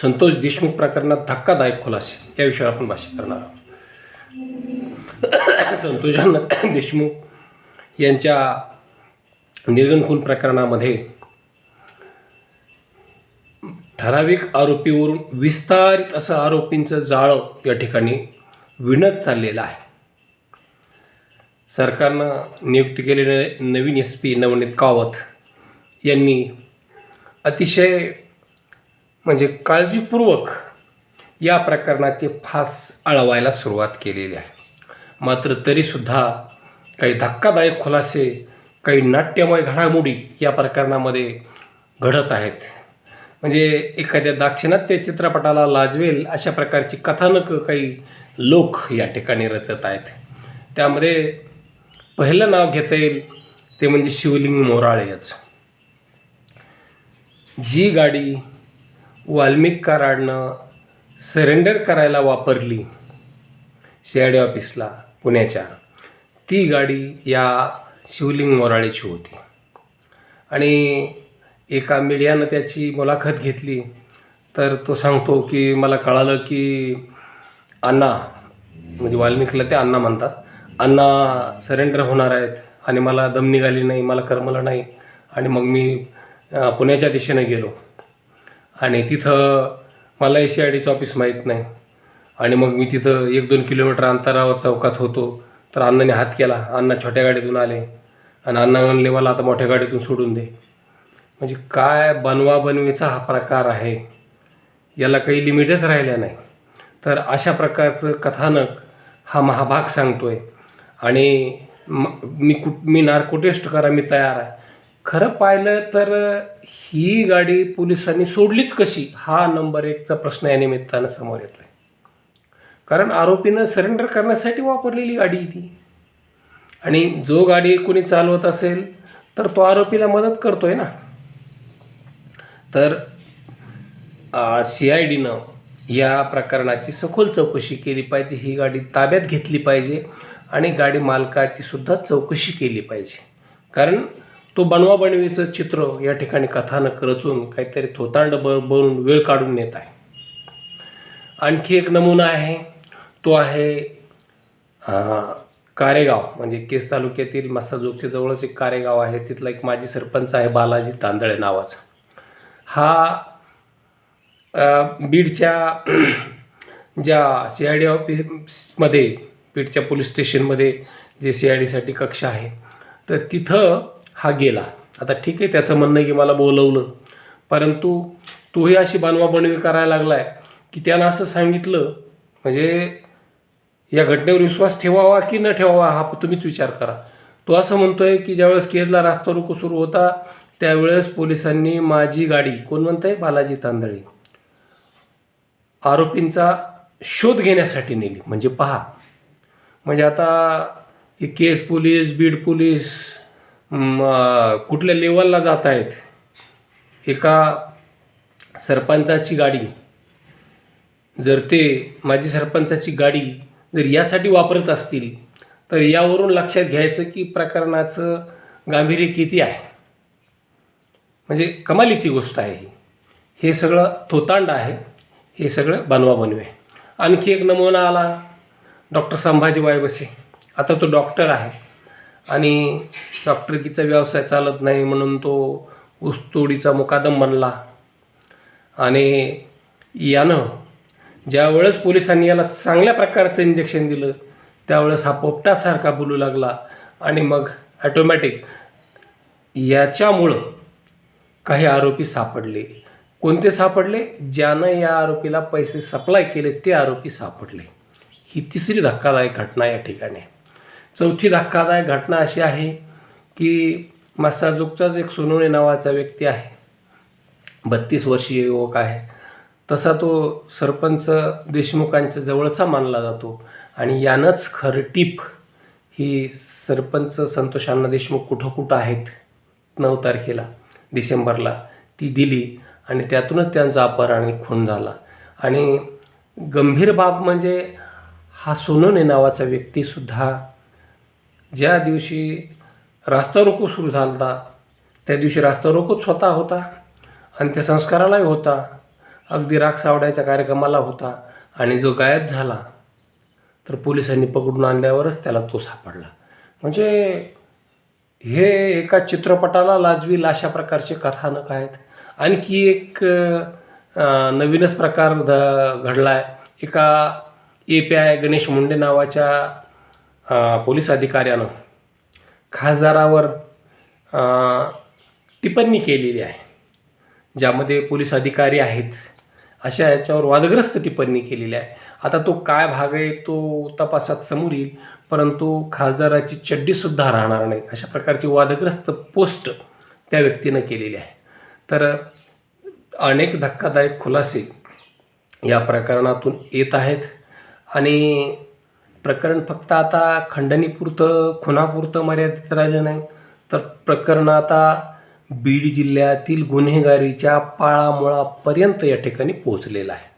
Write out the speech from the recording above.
संतोष देशमुख प्रकरणात धक्कादायक खुलासे. या विषयावर आपण भाष्य करणार आहोत. संतोष देशमुख यांच्या निर्गण खून प्रकरणामध्ये ठराविक आरोपीवरून विस्तारित असं आरोपींचं जाळं या ठिकाणी विणत चाललेलं आहे. सरकारनं नियुक्त केलेले नवीन एस पी नवनीत कावत यांनी अतिशय म्हणजे काळजीपूर्वक या प्रकरणाचे फास आळवायला सुरुवात केलेली आहे. मात्र तरीसुद्धा काही धक्कादायक खुलासे काही नाट्यमय घडामोडी या प्रकरणामध्ये घडत आहेत. म्हणजे एखाद्या दाक्षिणात्य चित्रपटाला लाजवेल अशा प्रकारची कथानकं काही लोक या ठिकाणी रचत आहेत. त्यामध्ये पहिलं नाव घेता येईल ते म्हणजे शिवलिंग मोराळे याचं जी गाडी वाल्मिक कराडनं सरेंडर करायला वापरली. सीआयडी डी ऑफिसला पुण्याच्या. ती गाडी या शिवलिंग मोराळेची होती. आणि एका मीडियानं त्याची मुलाखत घेतली. तर तो सांगतो की मला कळालं की अण्णा म्हणजे वाल्मिकला ते अण्णा म्हणतात अण्णा सरेंडर होणार आहेत आणि मला दम निघाली नाही मला करमलं नाही आणि मग मी पुण्याच्या दिशेने गेलो. आणि तिथं मला ए सी आय डीचं ऑफिस माहीत नाही. आणि मग मी तिथं एक दोन किलोमीटर अंतरावर चौकात होतो. तर अण्णाने हात केला. अण्णा छोट्या गाडीतून आले. आणि अण्णा म्हणले मला आता मोठ्या गाडीतून सोडून दे. म्हणजे काय बनवा बनवीचा हा प्रकार आहे. याला काही लिमिटच राहिल्या नाही. तर अशा प्रकारचं कथानक हा महाभाग सांगतो आहे आणि म मी कुठ मी नार्को टेस्ट करा मी तयार आहे. खरं पाहिलं तर ही गाडी पोलिसांनी सोडलीच कशी? हा नंबर एकचा प्रश्न या निमित्तानं समोर आहे कारण आरोपीनं सरेंडर करण्यासाठी वापरलेली गाडी ती. आणि जो गाडी कोणी चालवत असेल तर तो आरोपीला मदत करतो आहे ना. तर सी आय डीनं या प्रकरणाची सखोल चौकशी केली पाहिजे. ही गाडी ताब्यात घेतली पाहिजे आणि गाडी मालकाची सुद्धा चौकशी केली पाहिजे. कारण तो बनवाबनवीचं चित्र या ठिकाणी कथानक रचून काहीतरी थोतांड ब बनून वेळ काढून नेत आहे. आणखी एक नमुना आहे तो आहे कारेगाव. म्हणजे केस तालुक्यातील मस्साजोगच्या जवळच एक कारेगाव आहे. तिथला एक माजी सरपंच आहे बालाजी तांदळे नावाचा. हा बीडच्या ज्या सी आय डी ऑफिसमध्ये बीडच्या पोलीस स्टेशनमध्ये जे सी आय डीसाठी कक्ष आहे तर तिथं हा गेला. आता ठीक आहे त्याचं म्हणणं की मला बोलवलं. परंतु तोही अशी बनवाबणवी करायला लागला आहे की त्यानं असं सांगितलं म्हणजे या घटनेवर विश्वास ठेवावा की न ठेवावा हा तुम्हीच विचार करा. तो असं म्हणतो आहे की ज्यावेळेस केरला रास्ता रोको सुरू होता त्यावेळेस पोलिसांनी माझी गाडी कोण म्हणतंय? बालाजी तांदळे आरोपींचा शोध घेण्यासाठी नेली. म्हणजे पहा. म्हणजे आता हे केस पोलीस बीड पोलीस कुठल्या लेवलला जात आहेत? एका सरपंचाची गाडी. जर ते माझी सरपंचाची गाडी जर यासाठी वापरत असतील तर यावरून लक्षात घ्यायचं की प्रकरणाचं गांभीर्य किती आहे? म्हणजे कमालीची गोष्ट आहे ही. हे सगळं थोतांड आहे. हे सगळं बनवा बनवे. आणखी एक नमुना आला. डॉक्टर संभाजी वायबसे आता तो डॉक्टर आहे. आणि डॉक्टरकीचा व्यवसाय चालत नाही म्हणून तो ऊसतोडीचा मुकादम बनला. आणि यानं ज्यावेळेस पोलिसांनी याला चांगल्या प्रकारचं इंजेक्शन दिलं त्यावेळेस हा पोपटासारखा बोलू लागला आणि मग ॲटोमॅटिक याच्यामुळं काही आरोपी सापडले. कोणते सापडले? ज्यानं या आरोपीला पैसे सप्लाय केले ते आरोपी सापडले. ही तिसरी धक्कादायक घटना या ठिकाणी. चौथी धक्कादायक घटना अशी आहे की मस्साजोगचाच एक सोनवणे नावाचा व्यक्ती आहे. बत्तीस वर्षीय युवक आहे. तसा तो सरपंच देशमुखांच्या जवळचा मानला जातो आणि यानंच खरटीप ही सरपंच संतोष अण्णा देशमुख कुठं कुठं आहेत नऊ तारखेला डिसेंबरला ती दिली आणि त्यातूनच त्यांचा अपहरण आणि खून झाला. आणि गंभीर बाब म्हणजे हा सोनोने नावाचा व्यक्तीसुद्धा ज्या दिवशी रास्ता रोको सुरू झाला होता त्या दिवशी रास्ता रोकोच स्वतः होता अन त्या संस्कारालाही होता. अगदी राग सावडायच्या कार्यक्रमाला होता आणि जो गायब झाला तर पोलिसांनी पकडून आणल्यावरच त्याला तो सापडला. म्हणजे हे एका चित्रपटाला लाजवील अशा प्रकारचे कथानक आहेत. आणखी एक नवीनच प्रकार ध घडला आहे एका A P I Ganesh Munde नावाच्या पोलीस अधिकाऱ्यानं खासदारावर टिप्पणी केलेली आहे ज्यामध्ये पोलीस अधिकारी आहेत अशा याच्यावर वादग्रस्त टिप्पणी केलेली आहे. आता तो काय भाग आहे तो तपासात समोर येईल परंतु खासदाराची चड्डीसुद्धा राहणार नाही अशा प्रकारची वादग्रस्त पोस्ट त्या व्यक्तीनं केलेली आहे. तर अनेक धक्कादायक खुलासे या प्रकरणातून येत आहेत आणि प्रकरण फक्त आता खंडणीपुरतं खुनापुरतं मर्यादित राहिलं नाही. तर प्रकरण आता बीड जिल्ह्यातील गुन्हेगारीच्या पाळामुळापर्यंत या ठिकाणी पोहोचलेलं आहे.